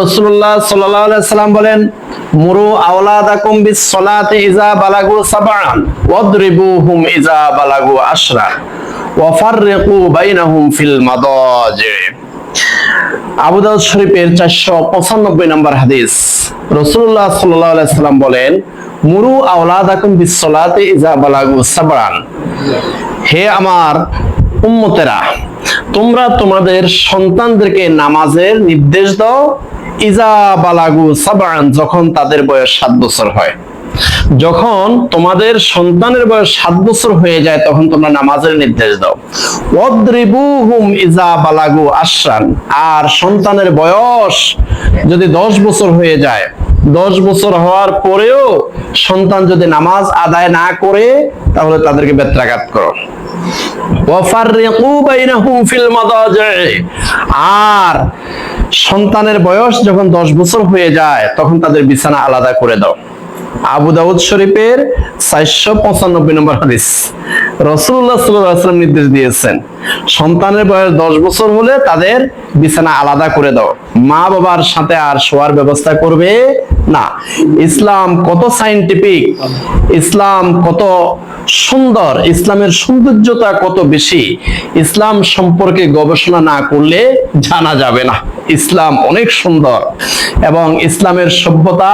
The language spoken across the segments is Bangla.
রসুল্লাহ সাল্লাম বলেন, মুরু আওলাদাকুম ইজা বালাগু ইজা বালাগু ওয়াফাররিকু বাইনাহুম ফিল মাদাজি। আবু দাউদ শরীফের চারশো পঁচানব্বই নম্বর হাদিস, রসুল্লাহ সাল্লাম বলেন, মুরু আওলাদাকুম বিস সলাতে ইজা বালাগু সাবান হে আমার উম্মতেরা তোমরা তোমাদের সন্তানদেরকে নামাজের নির্দেশ দাও, ইজা বালাগু সাবান যখন তাদের বয়স সাত বছর হয়। যখন তোমাদের সন্তানের বয়স সাত বছর হয়ে যায়, তখন তোমরা নামাজের নির্দেশ দাও। ওয়াদরিবুহুম ইজা বালাগু আশরান আর সন্তানের বয়স যদি দশ বছর হয়ে যায়, দশ বছর হওয়ার পরেও সন্তান যদি নামাজ আদায় না করে, তাহলে তাদেরকে বেত্রাঘাত করো ওয়াফাররিকু বাইনাহুম ফিল মাদাজি আর সন্তানের বয়স যখন দশ বছর হয়ে যায়, তখন তাদের বিছানা আলাদা করে দাও। আবু দাউদ শরীফের চারশো পঁচানব্বই নম্বর হাদিস। রসুল্লাহ নির্দেশ দিয়েছেন, সন্তানের বয়স দশ বছর হলে তাদের বিছানা আলাদা করে দাও। মা বাবার সাথে আর শোয়ার ব্যবস্থা করবে না। ইসলাম কত সাইন্টিফিক ইসলাম কত সুন্দর, ইসলামের সৌন্দর্যতা কত বেশি, ইসলাম সম্পর্কে গবেষণা না করলে জানা যাবে না। ইসলাম অনেক সুন্দর এবং ইসলামের সভ্যতা,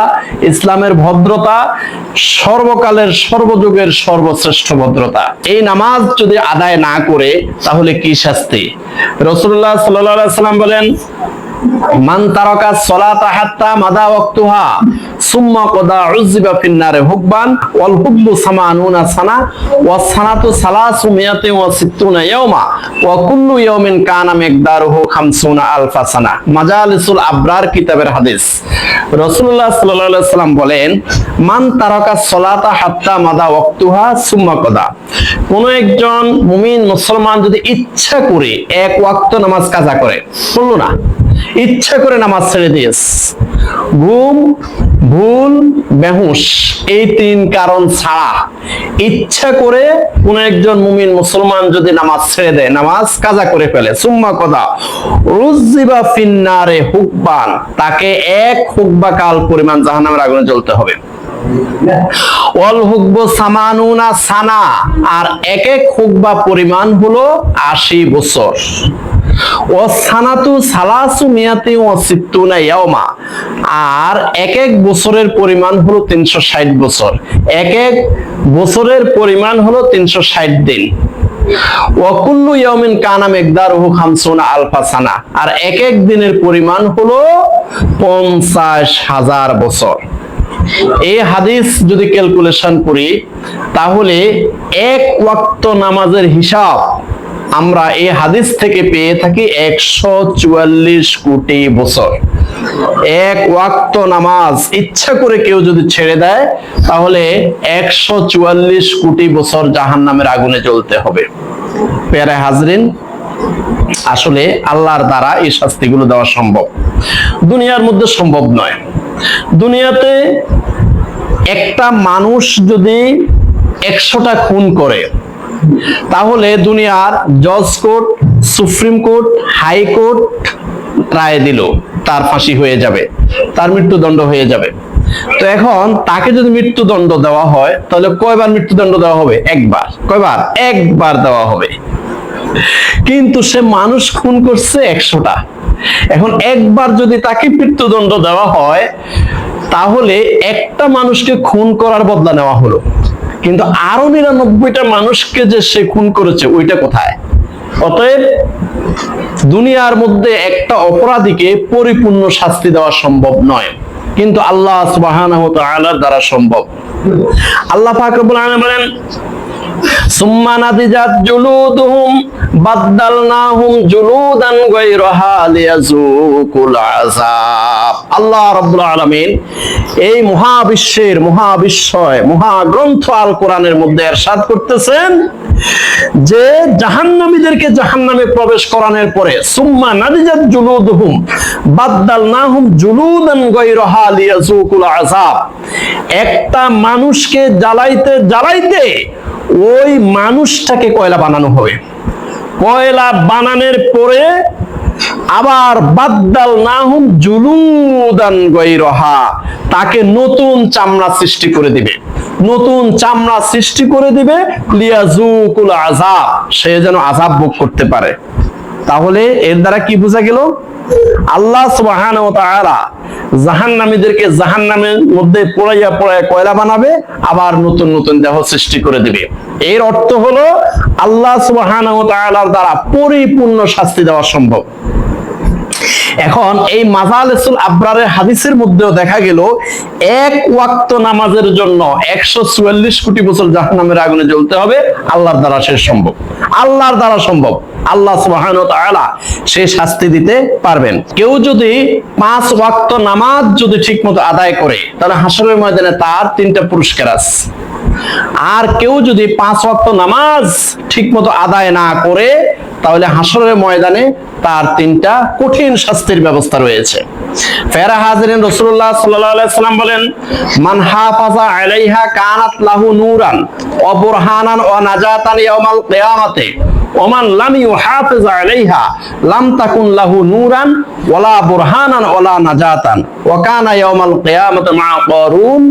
ইসলামের ভদ্রতা সর্বকালের সর্বযুগের সর্বশ্রেষ্ঠ ভদ্রতা। এই নামাজ যদি আদায় না করে তাহলে কি শাস্তি? রসুল্লাহ সাল্লাহ সাল্লাম বলেন মান তারাকা সলাতা হাত্তা মাদা ওয়াক্তুহা, সুম্মা কদা হুকবান, ওয়াল সামানুনা সানা, ওয়া সানাতু সালাসু ওয়া সিত্তুনা ইয়াওমা, ওয়া কুল্লু ইয়াউমিন কানা মিকদারুহু খামসুনা আলফা সানা। মাজালিসুল আবরার কিতাবের হাদিস। রাসূলুল্লাহ সাল্লাল্লাহু আলাইহি সাল্লাম বলেন, মান তারাকা সলাতা হাত্তা মাদা ওয়াক্তুহা, সুম্মা কদা। কোন একজন মুমিন মুসলমান যদি ইচ্ছা করে এক ওয়াক্ত নামাজ কাজা করে, বলল না। ইচ্ছা করে নামাজ ছেড়ে দিয়েস ঘুম, ভুল, বেহুশ, এই তিন কারণ ছাড়া ইচ্ছা করে কোন একজন মুমিন মুসলমান যদি নামাজ ছেড়ে দেয়, নামাজ কাজা করে ফেলে। সুম্মা কথা রুজিবা ফিন্নারে হুকবান, তাকে এক হুকবা কাল পরিমাণ জাহান্নামের আগুনে জ্বলতে হবে। সানা, আর এক এক হুকবা পরিমাণ হলো আশি বছর। ও সানাতু সালাসু ও ইয়াওমা। আর এক এক বছরের পরিমাণ হলো তিনশো ষাট বছর। এক এক বছরের পরিমাণ হলো তিনশো ষাট দিন। ওয়াকুল্লু ইয়াউমিন কানা আলফা সানা। আর এক এক দিনের পরিমাণ হলো পঞ্চাশ হাজার বছর। এই হাদিস যদি ক্যালকুলেশন করি, তাহলে এক ওয়াক্ত নামাজের হিসাব আমরা এই হাদিস থেকে পেয়ে থাকি একশো চুয়াল্লিশ কোটি বছর। এক ওয়াক্ত নামাজ ইচ্ছা করে কেউ যদি ছেড়ে দেয়, তাহলে একশো চুয়াল্লিশ কোটি বছর জাহান নামের আগুনে জ্বলতে হবে। পেয়ারে হাজরিন, আসলে আল্লাহর দ্বারা এই শাস্তিগুলো দেওয়া সম্ভব। দুনিয়ার মধ্যে সম্ভব নয়। দুনিয়াতে একটা মানুষ যদি একশোটা খুন করে তাহলে দুনিয়ার জজ court, supreme court high court রায় দিল, তার ফাঁসি হয়ে যাবে, তার মৃত্যুদণ্ড হয়ে যাবে। তো এখন তাকে যদি মৃত্যুদণ্ড দেওয়া হয়, তাহলে কয়বার মৃত্যুদণ্ড দেওয়া হবে? একবার। কয়বার? একবার দেওয়া হবে। কিন্তু সে মানুষ খুন করছে একশোটা। এখন একবার যদি তাকে মৃত্যুদণ্ড দেওয়া হয়, তাহলে একটা মানুষকে খুন করার বদলা নেওয়া হলো। কিন্তু আরও নিরানব্বইটা মানুষকে যে সে খুন করেছে, ওইটা কোথায়? অতএব দুনিয়ার মধ্যে একটা অপরাধীকে পরিপূর্ণ শাস্তি দেওয়া সম্ভব নয়। কিন্তু আল্লাহ সুবাহ দ্বারা সম্ভব। আল্লাহ পাক রব্বুল বলেন সুম্মা জুলুদুহুম, বাদদালনাহুম জুলুদান গায়রাহা আযাব। আল্লাহ রাব্বুল আলামিন এই মহাবিশ্বের মহাবিশ্বয়, মহাগ্রন্থ আল কোরআনের মধ্যে এরশাদ করতেছেন যে জাহান্নামীদেরকে জাহান্নামে প্রবেশ করানোর পরে সুম্মা নাদিজাত জুলুদুহুম, বাদদালনাহুম জুলুদান গায়রাহা লিয়াযুকুল আযাব। একটা মানুষকে জ্বালাইতে জ্বালাইতে ওই মানুষটাকে কয়লা বানানো হবে। কয়লা বানানোর পরে আবার বাদ্দাল না হুম জুলুদান গৈরহা তাকে নতুন চামড়া সৃষ্টি করে দিবে। নতুন চামড়া সৃষ্টি করে দিবে লিয়াজুকুল আজাব সে যেন আজাব ভোগ করতে পারে। তাহলে এর দ্বারা কি বোঝা গেল? আল্লাহ সুবহানাহু ওয়া তাআলা জাহান্নামীদেরকে জাহান্নামের মধ্যে পোড়াইয়া পোড়াইয়া কয়লা বানাবে, আবার নতুন নতুন দেহ সৃষ্টি করে দিবে। এর অর্থ হলো, আল্লাহ সুবহানাহু ওয়া তাআলার দ্বারা পরিপূর্ণ শাস্তি দেওয়া সম্ভব। এখন এই মাজালেসুল আবরারের হাদিসের মধ্যেও দেখা গেল, এক ওয়াক্ত নামাজের জন্য একশো চুয়াল্লিশ কোটি বছর জাহান্নামের আগুনে জ্বলতে হবে, আল্লাহর দ্বারা সে সম্ভব। আল্লাহর দ্বারা সম্ভব। আল্লাহ তাআলা সে শাস্তি দিতে পারবেন। কেউ যদি পাঁচ ওয়াক্ত নামাজ যদি ঠিকমতো আদায় করে, তাহলে হাসরের ময়দানে তার তিনটা পুরস্কার আছে। আর কেউ যদি পাঁচ ওয়াক্ত নামাজ ঠিকমতো আদায় না করে তাহলে হাসরের ময়দানে তার তিনটা কঠিন শাস্তির ব্যবস্থা রয়েছে। ফেরা হাজরিন রসুল্লাহ সাল্লাম বলেন, মান হাফাজা আলাইহা কানাত লাহু নুরান, অবরহানান ও নাজাতান ইয়াউমাল কিয়ামাতে ওমান লাম ইউহাফিজ আলাইহা, লাম তাকুন লাহু নূরান ওয়ালা বুরহানান ওয়ালা নাজাতান। ওয়া কানা ইয়াউমাল কিয়ামাতি মা কারুন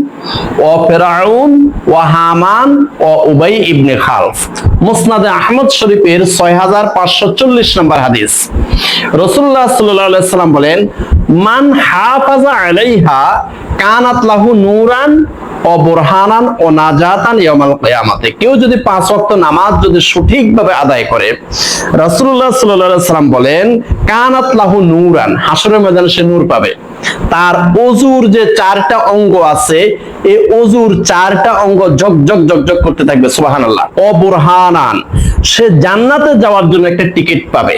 ওয়া ফিরআউন ওয়া হামান ওয়া উবাই ইবনে খালফ। মুসনাদে আহমদ শরীফের 6540 নম্বর হাদিস। রাসূলুল্লাহ সাল্লাল্লাহু আলাইহি সাল্লাম বলেন, মান হাফাজা আলাইহা, কানাত লাহু নূরান ও বুরহানান ও নাজাতান ইয়ামাল কিয়ামাতে। কেউ যদি পাঁচ ওয়াক্ত নামাজ যদি সঠিকভাবে আদায় করে, রাসূলুল্লাহ সাল্লাল্লাহু আলাইহি সাল্লাম বলেন, কানাত লাহু নূরান হাসরের ময়দানে সে নূর পাবে। তার অজুর যে চারটা অঙ্গ আছে, এই অজুর চারটা অঙ্গ জগ জগ করতে থাকবে, সুবহানাল্লাহ। ও বুরহানান সে জান্নাতে যাওয়ার জন্য একটা টিকিট পাবে।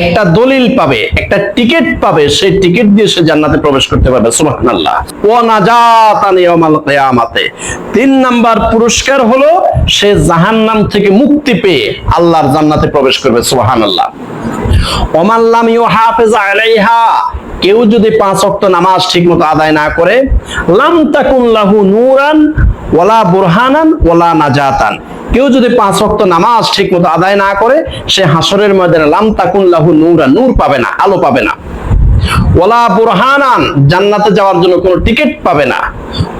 একটা দলিল পাবে, একটা টিকিট পাবে, সেই টিকিট দিয়ে সে জান্নাতে প্রবেশ করতে পারবে, সুবহানাল্লাহ। ওয়া নাজাতান কিয়ামাতে। তিন নাম্বার পুরস্কার হলো, সে জাহান্নাম থেকে মুক্তি পেয়ে আল্লাহর জান্নাতে প্রবেশ করবে আলাইহা কেউ যদি পাঁচ ওয়াক্ত নামাজ ঠিকমতো আদায় না করে, লাম তাকুন লাহু নূরান ওয়ালা বুরহানান ওয়ালা নাজাতান। কেউ যদি পাঁচ ওয়াক্ত নামাজ ঠিকমতো আদায় না করে, সে হাসরের ময়দানে লাম তাকুন লাহু নূরান, নূর পাবে না, আলো পাবে না। ওয়ালা বুরহানান, জান্নাতে যাওয়ার জন্য কোনো টিকিট পাবে না।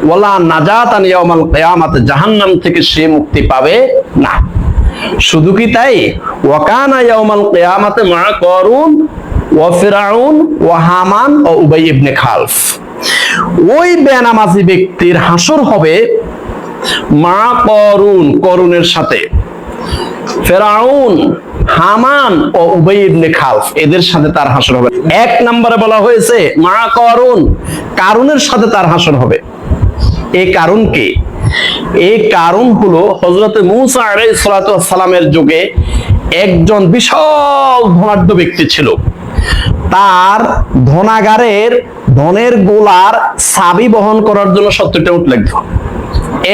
ওয়ালা নাজাতান ইয়াউমাল কিয়ামাতে, জাহান্নাম থেকে সে মুক্তি পাবে না। শুধু কি তাই? ওয়াকানা ইয়াউমাল কিয়ামাতে মা করুন ওয়া ফিরাউন, ওয়া হামান, ও উবাই ইবনে খালফ। ওই বেনামাজি ব্যক্তির হাসর হবে মা করুন করুনের সাথে। ফেরাউন, হামান ও উবাই ইবনে খালফ, এদের সাথে তার হাসর হবে। এক নম্বরে বলা হয়েছে, মা করুন, কারুনের সাথে তার হাসর হবে। এই কারণ কি? এই কারণ হলো হজরতে মুসা আলাইহিস সালামের যুগে একজন বিশাল ধনাঢ্য ব্যক্তি ছিল। তার ধনাগারের ধনের গোলার চাবি বহন করার জন্য সত্তরটা উঠ লাগতো।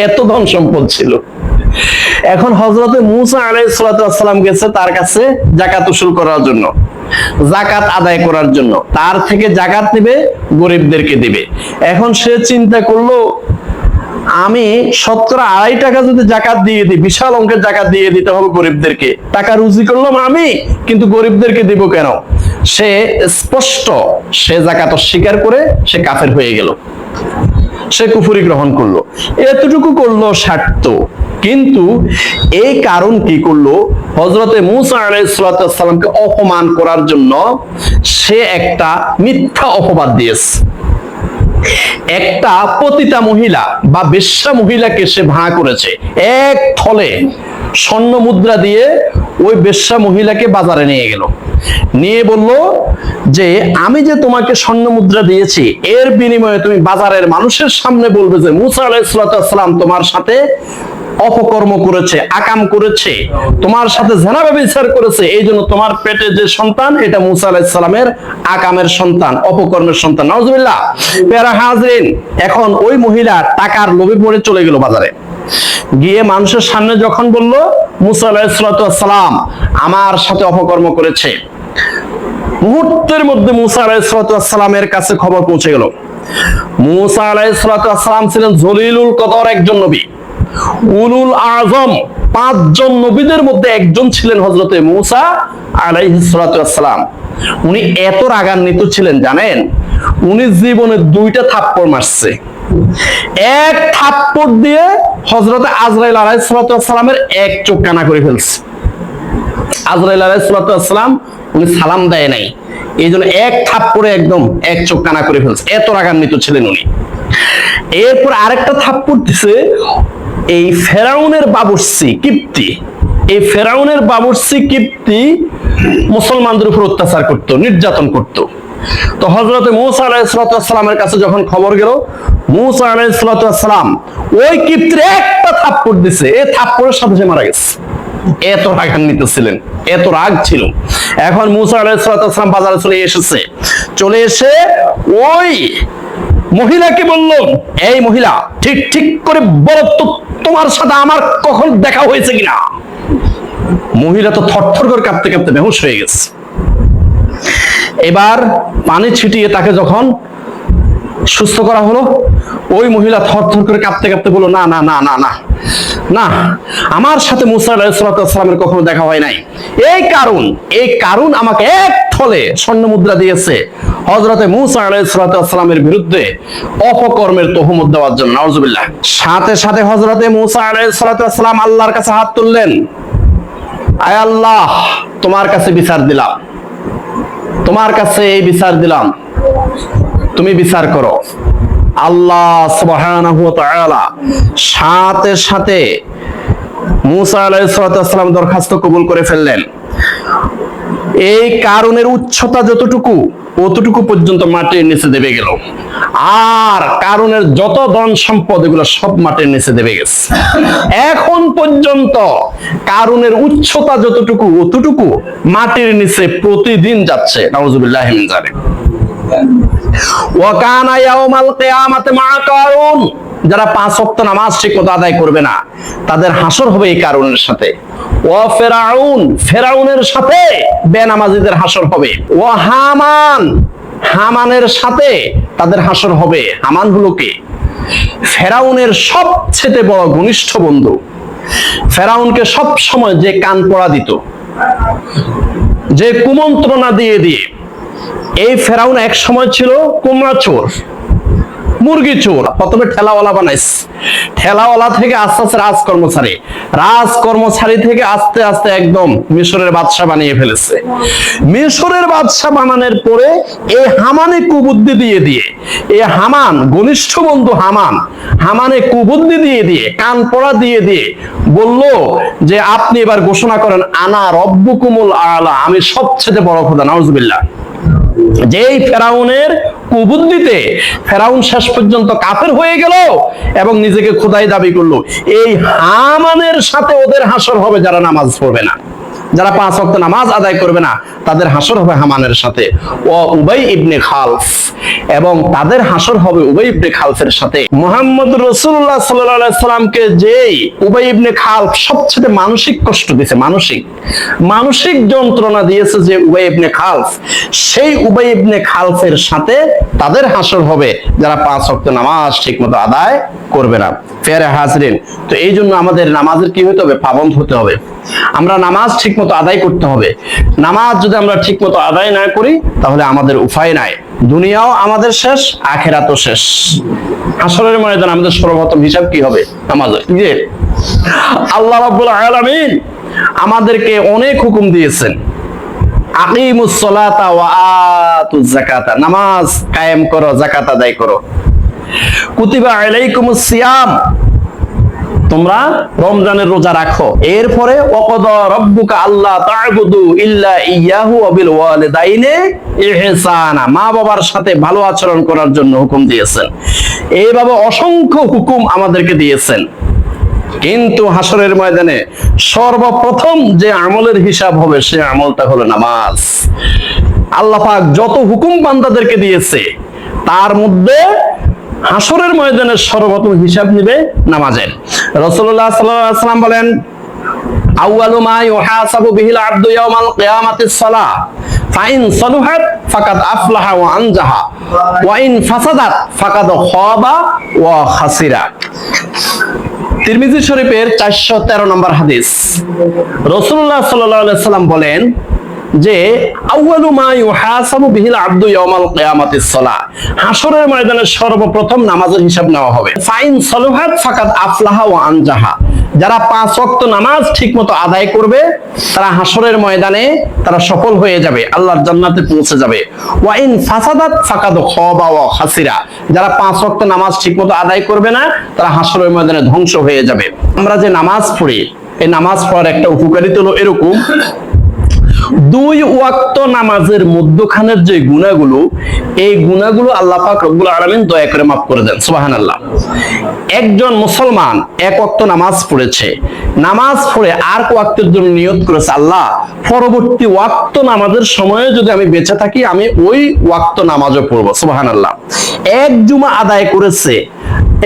এত ধন সম্পদ ছিল। এখন হজরতে মুসা আলাইসালাম গেছে তার কাছে জাকাত উসুল করার জন্য জাকাত আদায় করার জন্য। তার থেকে জাকাত নেবে, গরিবদেরকে দিবে। এখন সে চিন্তা করল, আমি সত্তর আড়াই টাকা যদি জাকাত দিয়ে দিই, বিশাল অঙ্কের জাকাত দিয়ে দিতে হবে গরিবদেরকে। টাকা রুজি করলাম আমি, কিন্তু গরিবদেরকে দিব কেন? সে স্পষ্ট সে জাকাত অস্বীকার করে সে কাফের হয়ে গেল। সে কুফুরি গ্রহণ করল। এতটুকু করল স্বার্থ। কিন্তু এই কারণ কি করল? হজরতে মুসা আলাইসালামকে অপমান করার জন্য সে একটা মিথ্যা অপবাদ দিয়েছে। একটা পতিতা মহিলা বা বেশ্যা মহিলাকে সে ভাড়া করেছে। এক থলে স্বর্ণ মুদ্রা দিয়ে ওই বেশ্যা মহিলাকে বাজারে নিয়ে গেল। নিয়ে বলল যে, আমি যে তোমাকে স্বর্ণ মুদ্রা দিয়েছি, এর বিনিময়ে তুমি বাজারের মানুষের সামনে বলবে যে, মুসা আলাইসালাম তোমার সাথে অপকর্ম করেছে, আকাম করেছে, তোমার সাথে জেনাবে বিচার করেছে, এই জন্য তোমার পেটে যে সন্তান, এটা মুসা আলাইসালামের আকামের সন্তান, অপকর্মের সন্তান। নজবিল্লা পেরা হাজরিন, এখন ওই মহিলা টাকার লোভে পড়ে চলে গেল বাজারে। গিয়ে মানুষের সামনে যখন বলল, মুসা আলাইসালাম আমার সাথে অপকর্ম করেছে। মুহূর্তের মধ্যে মুসা আলাইসালামের কাছে খবর পৌঁছে গেল। মুসা আলাইসালাম ছিলেন জলিলুল কদর একজন নবী। উলুল আজম পাঁচজন নবীদের মধ্যে একজন ছিলেন হজরতে মুসা আলাইহিসসালাম উনি এত রাগান্বিত ছিলেন, জানেন? উনি জীবনে দুইটা থাপ্পড় মারছে। এক থাপ্পড় দিয়ে হজরতে আজরাইল আলাইহিসসালামের এক চোখ কানা করে ফেলছে। আজরাইল আলাইহিসসালাম উনি সালাম দেয় নাই। এই জন্য এক থাপ্পড়ে একদম এক চোখ কানা করে ফেলছে। এত রাগান্বিত ছিলেন উনি। এরপর আরেকটা থাপ্পড় দিছে, এই ফেরাউনের বাবুর্সি কিপ্তি। এই ফেরাউনের বাবুর্সি কিপ্তি মুসলমানদের উপর অত্যাচার করত, নির্যাতন করত। তো হজরত মুসা আলাইসালামের কাছে যখন খবর গেল, মুসা আলাইসালাম ওই কিপ্তির একটা থাপ্পড় দিছে। এই থাপ্পড়ের সাথে সে মারা গেছে। এত রাগান্বিত ছিলেন, এত রাগ ছিল। এখন মুসা আলাইসালাম বাজারে চলে এসেছে। চলে এসে ওই মহিলাকে বলল, এই মহিলা, ঠিক ঠিক করে বলো তো, তোমার সাথে আমার কখন দেখা হয়েছে কিনা? মহিলা তো থরথর করে কাঁপতে কাঁপতে বেহুশ হয়ে গেছে। এবার পানি ছিটিয়ে তাকে যখন সুস্থ করা হলো, ওই মহিলা থরথর করে কাঁপতে কাঁপতে বলল, না না না না না না, আমার সাথে মুসা কখনো দেখা হয় নাই। এই কারণ এই কারণ আমাকে এক থলে স্বর্ণ মুদ্রা দিয়েছে। হজরতে মুসা আলাইসালামের বিরুদ্ধে অপকর্মের তহমত দেওয়ার জন্য নওয়াজুবিল্লাহ সাথে সাথে হজরতে মুসা আলাইসালাম আল্লাহর কাছে হাত তুললেন। আয় আল্লাহ, তোমার কাছে বিচার দিলাম। তোমার কাছে এই বিচার দিলাম। তুমি বিচার করো। আল্লাহ সুবহানাহু ওয়া তাআলা সাথে সাথে মুসা আলাইহিস সালাম দরখাস্ত কবুল করে ফেললেন। এই কারণের উচ্চতা যতটুকু অতটুকু পর্যন্ত মাটির নিচে দেবে গেল? আর কারণের যত ধন সম্পদ, এগুলো সব মাটির নিচে দেবে গেছে। এখন পর্যন্ত কারণের উচ্চতা যতটুকু, অতটুকু মাটির নিচে প্রতিদিন যাচ্ছে। নাউজুবিল্লাহ মিন জালিক ওয়াকানা ইয়াউমাল কিয়ামাতে মা কারুন। যারা পাঁচ ওয়াক্ত নামাজ ঠিকমতো আদায় করবে না, তাদের হাসর হবে এই কারণের সাথে। ও ফেরাউন, ফেরাউনের সাথে বেনামাজিদের হাসর হবে। ও হামান, হামানের সাথে তাদের হাসর হবে। হামান হলো কে? ফেরাউনের সবচেয়ে বড় ঘনিষ্ঠ বন্ধু। ফেরাউনকে সব সময় যে কান পড়া দিত, যে কুমন্ত্রণা দিয়ে দিয়ে, এই ফেরাউন এক সময় ছিল কুমড়া চোর মুরগি চোর। প্রথমে ঠেলাওয়ালা বানাইস। ঠেলাওয়ালা থেকে আস্তে আস্তে রাজ কর্মচারী রাজ কর্মচারী থেকে আস্তে আস্তে একদম মিশরের বাদশা বানিয়ে ফেলেছে। মিশরের বাদশা বানানোর পরে এই হামানে কুবুদ্ধি দিয়ে দিয়ে, এই হামান, ঘনিষ্ঠ বন্ধু হামান, হামানে কুবুদ্ধি দিয়ে দিয়ে, কান পড়া দিয়ে দিয়ে বলল যে, আপনি এবার ঘোষণা করেন, আনা রব্বুকুমুল আলা, আমি সবচেয়ে বড় খোদা নাউজুবিল্লাহ। যেই ফেরাউনের কুবুদ্ধিতে ফেরাউন শেষ পর্যন্ত কাফের হয়ে গেল এবং নিজেকে খোদাই দাবি করল। এই হামানের সাথে ওদের হাসর হবে যারা নামাজ পড়বে না। যারা পাঁচ ওয়াক্ত নামাজ আদায় করবে না, তাদের হাসর হবে হামানের সাথে। ও উবাই ইবনে খালফ। এবং তাদের হাসর হবে উবাই ইবনে খালফের সাথে। মোহাম্মদ রসুল্লাহ সাল্লামকে যেই উবাই ইবনে খালফ সবচেয়ে মানসিক কষ্ট দিয়েছে মানসিক। মানসিক যন্ত্রণা দিয়েছে যে উবাই ইবনে খালফ, সেই উবাই ইবনে খালফের সাথে তাদের হাসর হবে যারা পাঁচ ওয়াক্ত নামাজ ঠিকমতো আদায় করবে না। ফেরে হাজরিন, তো এই জন্য আমাদের নামাজের কি হতে হবে? পাবন্ধ হতে হবে। আমরা নামাজ ঠিকমতো আদায় করতে হবে। নামাজ যদি আমরা ঠিকমতো আদায় না করি, তাহলে আমাদের উপায় নাই। দুনিয়াও আমাদের শেষ, আখেরাতও শেষ। আসরের ময়দান আমাদের সর্বপ্রথম হিসাব কি হবে? নামাজের আল্লাহ রাব্বুল আলামিন আমাদেরকে অনেক হুকুম দিয়েছেন। আকিমুস সালাতা ওয়া আতুজ যাকাতা। নামাজ কায়েম করো, যাকাত আদায় করো। কুতিবা আলাইকুমুস সিয়াম। তোমরা রমজানের রোজা রাখো। এরপরে আল্লাহ ইহসানা। মা বাবার সাথে ভালো আচরণ করার জন্য হুকুম দিয়েছেন। এইভাবে অসংখ্য হুকুম আমাদেরকে দিয়েছেন। কিন্তু হাসরের ময়দানে সর্বপ্রথম যে আমলের হিসাব হবে, সে আমলটা হলো নামাজ। আল্লাহ পাক যত হুকুম বান্দাদেরকে দিয়েছে, তার মধ্যে হাসরের ময়দানের সর্বপ্রথম হিসাব নিবে নামাজের। রসুল্লাহ সাল্লাম বলেন, আউয়ালু মা ইউহাসাবু বিহিল আবদু কিয়ামাতিস সালাহ। ফাইন সালুহাত ফাকাদ আফলাহা ওয়া আনজাহা। ওয়া ইন ফাসাদাত ফাকাদ খাবা ওয়া খাসিরা। তিরমিজি শরীফের চারশো তেরো নম্বর হাদিস। রসুল্লাহ সাল্লাম বলেন যে হাসরের ময়দানে সর্বপ্রথম নামাজের হিসাব নেওয়া হবে। ফাইন সালুহাত আফলাহা ওয়া আনজাহা। যারা পাঁচ ওয়াক্ত নামাজ ঠিকমতো আদায় করবে, তারা হাসরের ময়দানে তারা সফল হয়ে যাবে, আল্লাহর জান্নাতে পৌঁছে যাবে। ওয়া ইন ফাসাদাত ফাকাদ খাবা ওয়া খাসিরা। যারা পাঁচ ওয়াক্ত নামাজ ঠিকমতো আদায় করবে না, তারা হাসরের ময়দানে ধ্বংস হয়ে যাবে। আমরা যে নামাজ পড়ি, এই নামাজ পড়ার একটা উপকারিতা হলো এরকম দুই ওয়াক্ত নামাজের মধ্যখানের যে গুণাগুলো, এই গুণাগুলো আল্লাহ পাক রব্বুল আলামিন দয়া করে মাফ করে দেন, সুবহানাল্লাহ। একজন মুসলমান এক ওয়াক্ত নামাজ পড়েছে, নামাজ পড়ে আর ওয়াক্তের জন্য নিয়ত করেছে আল্লাহ, পরবর্তী ওয়াক্ত নামাজের সময়ে যদি আমি বেঁচে থাকি, আমি ওই ওয়াক্ত নামাজও পড়ব, সুবহানাল্লাহ। এক জুমা আদায় করেছে,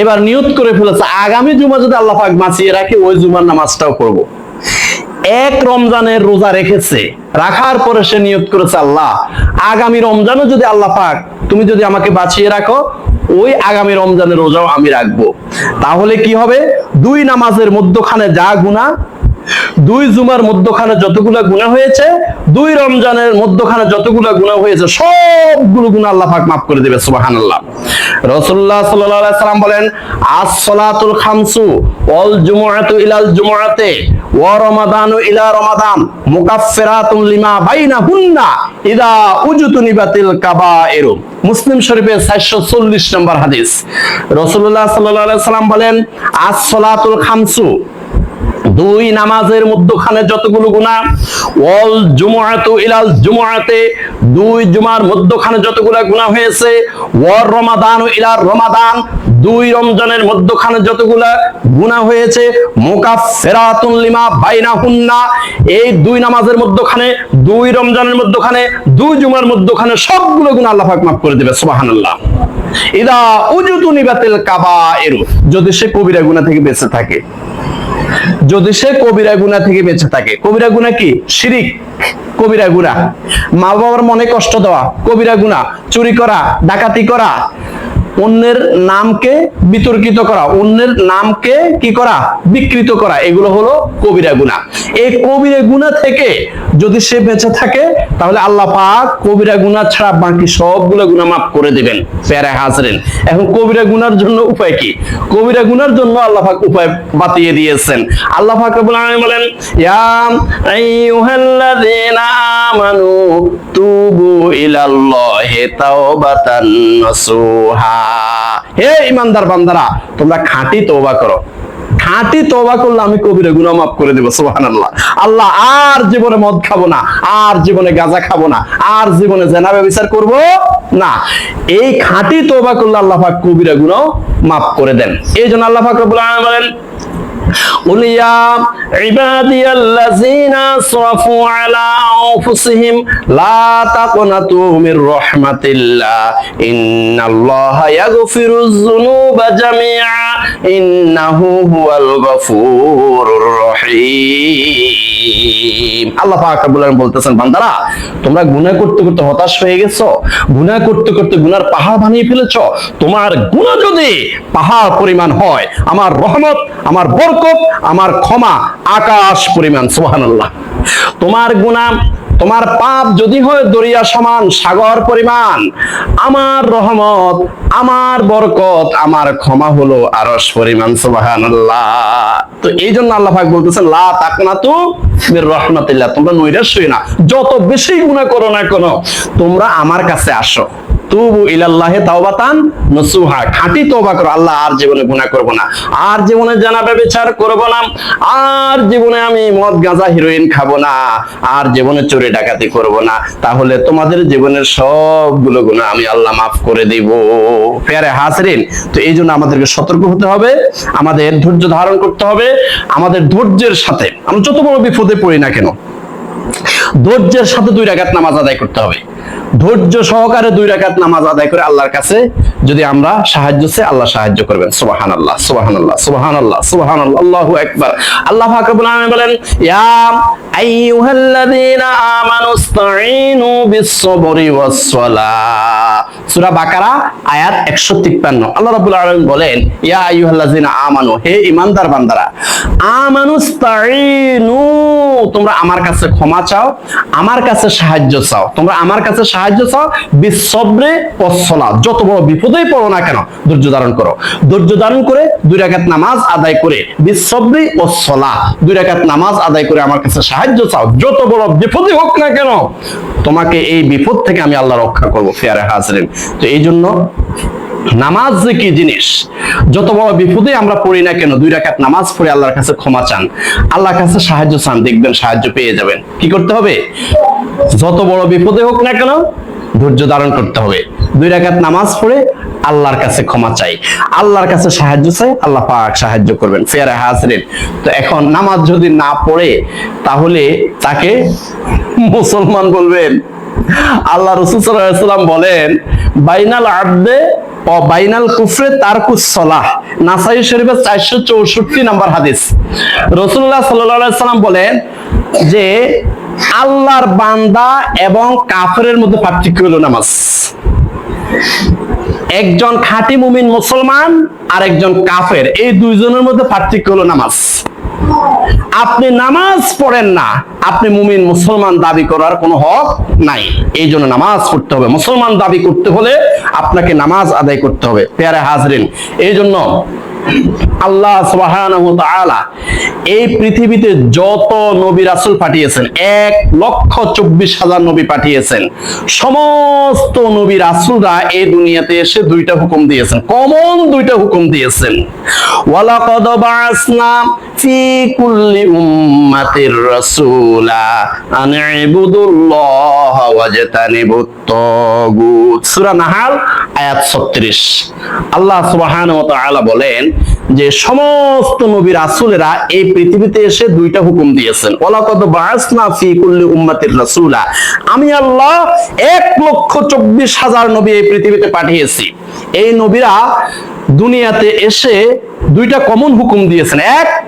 এবার নিয়ত করে ফেলেছে, আগামী জুমা যদি আল্লাহ পাক বাঁচিয়ে রাখি, ওই জুমার নামাজটাও পড়ব। এক রমজানের রোজা রেখেছে, রাখার পরে সে নিয়ত করেছে আল্লাহ, আগামী রমজানও যদি আল্লাহ পাক তুমি যদি আমাকে বাঁচিয়ে রাখো, ওই আগামী রমজানের রোজাও আমি রাখব। তাহলে কি হবে? দুই নামাজের মধ্যখানে যা গুণা দুই জুমার মধ্যখানে যতগুলা গুণা হয়েছে, দুই রমজানের মধ্যখানে যতগুলা গুণা হয়েছে, সবগুলো গুণা আল্লাহ পাক মাফ করে দেবে রাসূলুল্লাহ সাল্লাল্লাহু আলাইহি সাল্লাম বলেন, আস-সালাতুল খামসু ওয়াল জুমুআতু ইলাল জুমুআতে। রমাদানু ইলা রমাদান মুকাফফিরাতুন লিমা বাইনাহুন্না ইদা উজতুনিবাতিল কাবাইরু। মুসলিম শরীফের 440 নম্বর হাদিস। বলেন খামসু, দুই নামাজের যতগুলো গুণা ওয়াল জুমুআতু ইলাল জুমুআতে দুই জুমার মধ্যখানে যতগুলো গুনাহ হয়েছে, ওয়ার রমাদান ইলার রমাদান, দুই রমজানের মধ্যখানে যতগুলা গুনাহ হয়েছে, মুকাফফিরাতুন লিমা বাইনাহুন্না, এই দুই নামাজের মধ্যখানে, দুই রমজানের মধ্যখানে, দুই জুমার মধ্যখানে সবগুলো গুনাহ আল্লাহ পাক মাফ করে দেবে, সুবহানাল্লাহ। ইদা উজুতু নিবাতিল কাবাইরু, যদি সে কবিরা গুনাহ থেকে বেঁচে থাকে। যদি সে কবিরা গুণা থেকে বেঁচে থাকে। কবিরা গুণা কি? শিরিক। কবিরা গুণা। মা বাবার মনে কষ্ট দেওয়া। কবিরা গুণা। চুরি করা, ডাকাতি করা। অন্যের নামকে বিতর্কিত করা, অন্যের নামকে কি করা? বিকৃত করা, এগুলো হলো কবিরা গুণা এই কবিরা গুণা থেকে যদি সে বেঁচে থাকে, তাহলে আল্লাহ পাক কবিরা গুণা ছাড়া বাকি সবগুলো গুণা মাফ করে দিবেন প্যারা হাজরেন। এখন কবিরা গুনার জন্য উপায় কি? কবিরা গুনার জন্য আল্লাহ পাক উপায় বাতিয়ে দিয়েছেন। আল্লাহ পাক রব্বুল আলামিন বলেন, ইয়া আইয়ুহাল্লাযীনা আমানু তুবু ইলাল্লাহি তাওবাতান নাসুহা। হে ইমানদার বান্দারা, তোমরা খাঁটি তোবা করো। খাঁটি তোবা করলে আমি কবিরে গুনা মাফ করে দেবো সোহান আল্লাহ আর জীবনে মদ খাব না, আর জীবনে গাঁজা খাব না, আর জীবনে জেনাবে বিচার করব না। এই খাঁটি তোবা করলে আল্লাহ পাক কবিরা গুনাহ মাফ করে দেন। এই জন্য আল্লাহ পাক রব্বুল আলামিন বলেন উলিয়া عبادي الذين اسرفوا على أنفسهم لا تقنطوا من رحمة الله إن الله يغفر الذنوب جميعا إنه هو الغفور الرحيم আল্লাহ পাক রব্বুল আলামিন বলতেছেন বান্দারা তোমরা গুনাহ করতে করতে হতাশ হয়ে গেছো গুনাহ করতে করতে গুনার পাহাড় বানিয়ে ফেলেছো তোমার গুনাহ যদি পাহাড় পরিমাণ হয় আমার রহমত আমার বরকত আমার ক্ষমা আকাশ পরিমাণ, সুবহানাল্লাহ। তোমার গুনাহ, তোমার পাপ যদি হয় দরিয়া সমান, সাগর পরিমাণ, আমার রহমত, আমার বরকত, আমার ক্ষমা হলো আরশ পরিমাণ, সুবহানাল্লাহ। তো এই জন্য আল্লাহ পাক বলতেছেন, লা তাকনাতু মির রহমাতিল্লাহ তোমরা হই না। যত বেশি গুনাহ করো না কেন, তোমরা আমার কাছে আসো। তুবু ইলাল্লাহে তাওবাতান নসুহা। খাঁটি তওবা করো, আল্লাহ আর জীবনে গুনাহ করব না। আর জীবনে জানা ব্যভিচার করব না। আর জীবনে আমি মদ গাঁজা হিরোইন খাব না। আর জীবনে চুরি ডাকাতি করব না। তাহলে তোমাদের জীবনের সবগুলো গুনাহ আমি আল্লাহ মাফ করে দিব। প্যারে হাসরিন তো এই জন্য আমাদেরকে সতর্ক হতে হবে। আমাদের ধৈর্য ধারণ করতে হবে। আমাদের ধৈর্যের সাথে আমরা যত বড় বিপদে পড়ি না কেন, ধৈর্যের সাথে দুই রাকাত নামাজ আদায় করতে হবে। ধৈর্য সহকারে দুই রাকাত নামাজ আদায় করে আল্লাহর কাছে যদি আমরা সাহায্য চাই, আল্লাহ সাহায্য করবেন। সুবাহান আল্লাহ সুবাহান আল্লাহ সুবাহান আল্লাহ সুবাহান আল্লাহ আল্লাহু আকবার আল্লাহ বলেন, ইয়া আইয়ুহাল্লাযীনা আমানু সূরা বাকারা, আয়াত 153 আল্লাহ রাব্বুল আলামিন বলেন, ইয়া আমানু, হে ঈমানদার বান্দারা, আমানু তোমরা আমার কাছে ক্ষমা চাও, আমার কাছে সাহায্য চাও, তোমরা আমার কাছে সাহায্য বিসবরে ওয়াস-সালাহ যত বড় পড়ো না কেন, ধৈর্য ধারণ করো। ধৈর্য ধারণ করে দুই নামাজ আদায় করে ওয়াস-সালাহ দুই নামাজ আদায় করে আমার কাছে সাহায্য চাও। যত বড় বিপদই হোক না কেন, তোমাকে এই বিপদ থেকে আমি আল্লাহ রক্ষা করব ফেয়ারে হাজরিন। তো এই জন্য নামাজ যে কি জিনিস, যত বড় বিপদে আমরা পড়ি না কেন, দুই নামাজ পড়ে আল্লাহর কাছে ক্ষমা চান। আল্লাহর কাছে সাহায্য চান, দেখবেন সাহায্য পেয়ে যাবেন। কি করতে হবে? যত বড় বিপদে হোক না কেন, ধৈর্য ধারণ করতে হবে। দুই রাকাত নামাজ পড়ে আল্লাহর কাছে ক্ষমা চাই। আল্লাহর কাছে সাহায্য চাই, আল্লাহ পাক সাহায্য করবেন। ফেয়ারে হাজরিন তো এখন নামাজ যদি না পড়ে, তাহলে তাকে মুসলমান বলবেন। আল্লাহ রসুল সাল্লাম বলেন, বাইনাল আব্দে ও বাইনাল কুফরে তারকুস সলাহ। নাসাই শরীফের চারশো চৌষট্টি নাম্বার হাদিস। রসুল্লাহ সাল্লাম বলেন যে আল্লাহর বান্দা এবং কাফেরের মধ্যে পার্থক্য হলো নামাজ। একজন খাঁটি মুমিন মুসলমান আর একজন কাফের, এই দুইজনের মধ্যে পার্থক্য হলো নামাজ। আপনি নামাজ পড়েন না, আপনি মুমিন মুসলমান দাবি করার কোনো হক নাই। এই জন্য নামাজ পড়তে হবে। মুসলমান দাবি করতে হলে আপনাকে নামাজ আদায় করতে হবে। পেয়ারে হাজরিন, এই জন্য আল্লাহ এই পৃথিবীতে যত নবী রাসূল পাঠিয়েছেন, এক লক্ষ চব্বিশ হাজার নবী পাঠিয়েছেন। সমস্ত নবী রাসূলরা এই দুনিয়াতে এসে দুইটা হুকুম দিয়েছেন। কমন দুইটা হুকুম দিয়েছেন। আয়াত 36 আল্লাহ বলেন যে সমস্ত নবী রাসুলেরা এই পৃথিবীতে এসে দুইটা হুকুম দিয়েছেন। ওয়ালাকাদ বাসনা ফি কুল্লি রাসুলা। আমি আল্লাহ এক লক্ষ চব্বিশ হাজার নবী এই পৃথিবীতে পাঠিয়েছি। এই নবীরা দুনিয়াতে এসে দুইটা কমন হুকুম দিয়েছেন। এক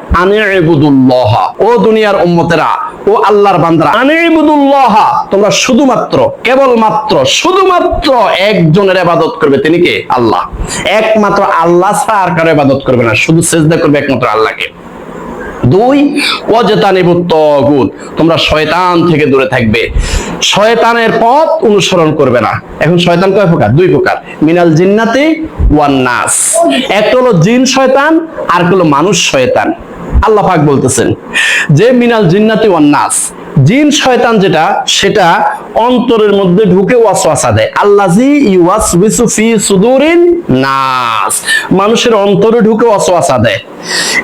ও দুনিয়ার উম্মতেরা, ও আল্লাহর বান্দারা আনিবুদুল্লাহ তোমরা শুধুমাত্র, কেবলমাত্র, শুধুমাত্র একজনের ইবাদত করবে। তিনি কে? আল্লাহ। একমাত্র আল্লাহ ছাড়া আর কারও ইবাদত করবে না। শুধু সেজদা করবে একমাত্র আল্লাহকে। দুই তগুত তোমরা শয়তান থেকে দূরে থাকবে। শয়তানের পথ অনুসরণ করবে না। এখন শয়তান কয় প্রকার? দুই প্রকার। মিনাল জিন্নাতি ওয়ান নাস। একটা হলো জিন শয়তান আর হলো মানুষ শয়তান। আল্লাহ পাক বলতেছেন যে মিনাল জিন্নাতি ওয়ান নাস। জিন শয়তান যেটা, সেটা অন্তরের মধ্যে ঢুকে ওয়াসওয়াসা দেয়। আল্লাজি ইউয়াসবিসু ফি সুদুরিন নাস। মানুষের অন্তরে ঢুকে ওয়াসওয়াসা দেয়।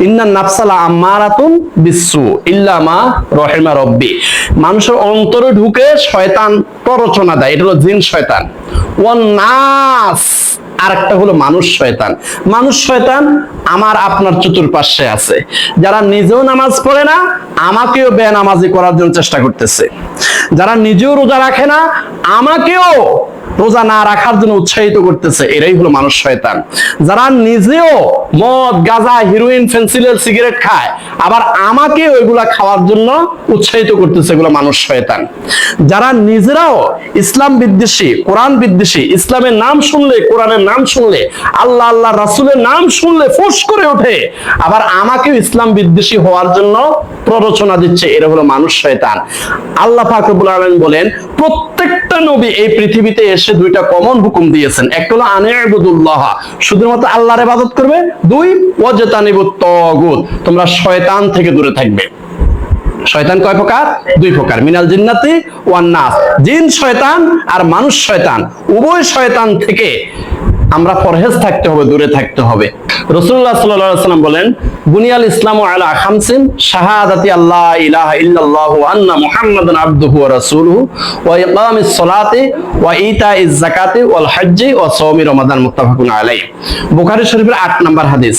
ইন্না নাফসালা আম্মারাতুন বিসু ইল্লা মা রহিমা রব্বি। মানুষের অন্তরে ঢুকে শয়তান প্ররোচনা দেয়। এটা হলো জিন শয়তান। ওয়ান নাস আরেকটা হলো মানুষ শয়তান। মানুষ শয়তান আমার আপনার চতুর্পাশে আছে। যারা নিজেও নামাজ পড়ে না, আমাকেও বেনামাজি করার জন্য চেষ্টা করতেছে। যারা নিজেও রোজা রাখে না, আমাকেও রোজা না রাখার জন্য উৎসাহিত করতেছে। এরাই হলো মানুষ শয়তান। যারা নিজেও মদ, গাঁজা হিরোইন ফেন্সিলের সিগারেট খায়, আবার আমাকে ওইগুলা খাওয়ার জন্য উৎসাহিত করতেছে, এগুলো মানুষ শয়তান। যারা নিজেরাও ইসলাম বিদ্বেষী, কোরআন বিদ্বেষী, ইসলামের নাম শুনলে, কোরআনের নাম শুনলে, আল্লাহ আল্লাহ, রাসুলের নাম শুনলে ফুস করে ওঠে, আবার আমাকেও ইসলাম বিদ্বেষী হওয়ার জন্য প্ররোচনা দিচ্ছে, এরা হলো মানুষ শয়তান। আল্লাহ ফাকরুল আলম বলেন, প্রত্যেকটা নবী এই পৃথিবীতে এসে দুইটা কমন হুকুম দিয়েছেন। একটা হলো আনেবুদুল্লাহ শুধুমাত্র আল্লাহর ইবাদত করবে। দুই ওয়াজতানিবুত তাগুত তোমরা শয়তান থেকে দূরে থাকবে। শয়তান কয় প্রকার? দুই প্রকার। মিনাল জিন্নাতি ওয়ান নাস। জিন শয়তান আর মানুষ শয়তান। উভয় শয়তান থেকে আমরা পরহেজ থাকতে হবে, দূরে থাকতে হবে। রসুল্লাহ সাল্লাম বলেন, বুনিয়াল ইসলাম আলা খামসিন, শাহাদাতি আল্লাহ ইলাহা ইল্লাল্লাহু আন্না মুহাম্মাদান আবদুহু ওয়া রাসূলুহু, ওয়া ইকামিস সালাতি, ওয়া ইতাইজ যাকাতি, ওয়াল হজ্জি, ওয়া সাওমি রমাদান, মুত্তাফাকুন আলাইহি। বুখারী শরীফের 8 নম্বর হাদিস।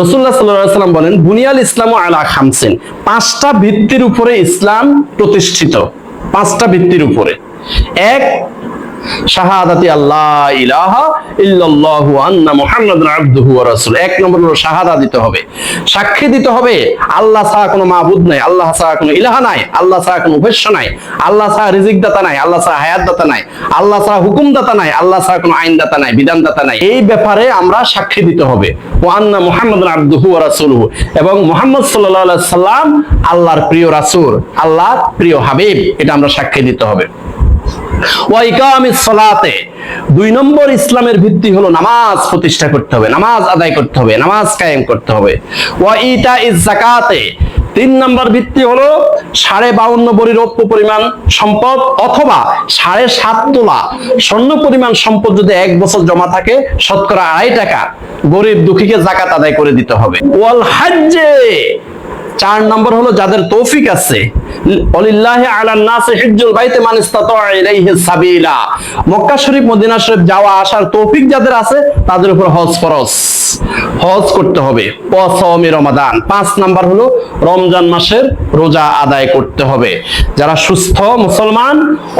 রসুল্লাহ আলাইহি সাল্লাম বলেন, বুনিয়াল ইসলাম আলা খামসিন, পাঁচটা ভিত্তির উপরে ইসলাম প্রতিষ্ঠিত। পাঁচটা ভিত্তির উপরে। এক শাহাদাতি আল্লাহ ইলাহা ইল্লাল্লাহু আন্না মুহাম্মাদুর আবদুহু ওয়া রাসূল এক নম্বর হলো শাহাদা দিতে হবে। সাক্ষী দিতে হবে, আল্লাহ ছাড়া কোনো মাবুদ নাই, আল্লাহ ছাড়া কোনো ইলাহা নাই, আল্লাহ ছাড়া কোনো উপাস্য নাই, আল্লাহ ছাড়া রিজিক দাতা নাই, আল্লাহ ছাড়া হায়াত দাতা নাই, আল্লাহ ছাড়া হুকুম দাতা নাই, আল্লাহ ছাড়া কোনো আইন দাতা নাই বিধান দাতা নাই। এই ব্যাপারে আমরা সাক্ষী দিতে হবে। ওয়া আন্না মুহাম্মাদুর আবদুহু ওয়া রাসূলুহু। এবং মুহাম্মদ সাল্লাল্লাহু আলাইহি সাল্লাম আল্লাহর প্রিয় রাসূল, আল্লাহর প্রিয় হাবিব, এটা আমরা সাক্ষী দিতে হবে। সালাতে। দুই নম্বর ইসলামের ভিত্তি হলো নামাজ প্রতিষ্ঠা করতে হবে, নামাজ আদায় করতে হবে, নামাজ কায়েম করতে হবে। ইজ জাকাতে তিন নম্বর ভিত্তি হলো সাড়ে বাউন্ন পরিমাণ সম্পদ অথবা সাড়ে সাত তোলা স্বর্ণ পরিমাণ সম্পদ যদি এক বছর জমা থাকে, শতকরা আড়াই টাকা গরিব দুঃখীকে জাকাত আদায় করে দিতে হবে। ওয়াল হাজ্জে। চার নম্বর হলো যাদের তৌফিক আছে মক্কা শরীফ, মদিনা শরীফ যাওয়া আসার তৌফিক যাদের আছে, তাদের উপর হজ ফরজ। হজ করতে হবে পসমি রমাদান। পাঁচ নাম্বার হলো, রমজান মাসের রোজা আদায় করতে হবে। যারা সুস্থ মুসলমান,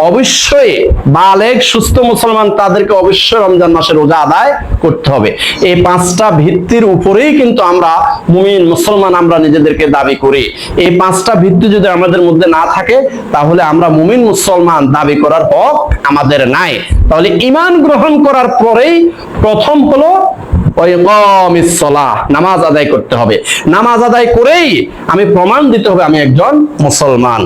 অবশ্যই বালেগ, সুস্থ মুসলমান, তাদেরকে অবশ্যই রমজান মাসের রোজা আদায় করতে হবে। এই পাঁচটা ভিত্তির উপরেই কিন্তু আমরা মুমিন, মুসলমান আমরা নিজেদেরকে দাবি করি। এই পাঁচটা ভিত্তি যদি আমাদের মধ্যে না থাকে, তাহলে আমরা মুমিন, মুসলমান দাবি করার হক আমাদের নাই। তাহলে ইমান গ্রহণ করার পরেই প্রথম হলো নামাজ আদায় করতে হবে। নামাজ আদায় করেই আমি প্রমাণ দিতে হবে আমি একজন মুসলমান।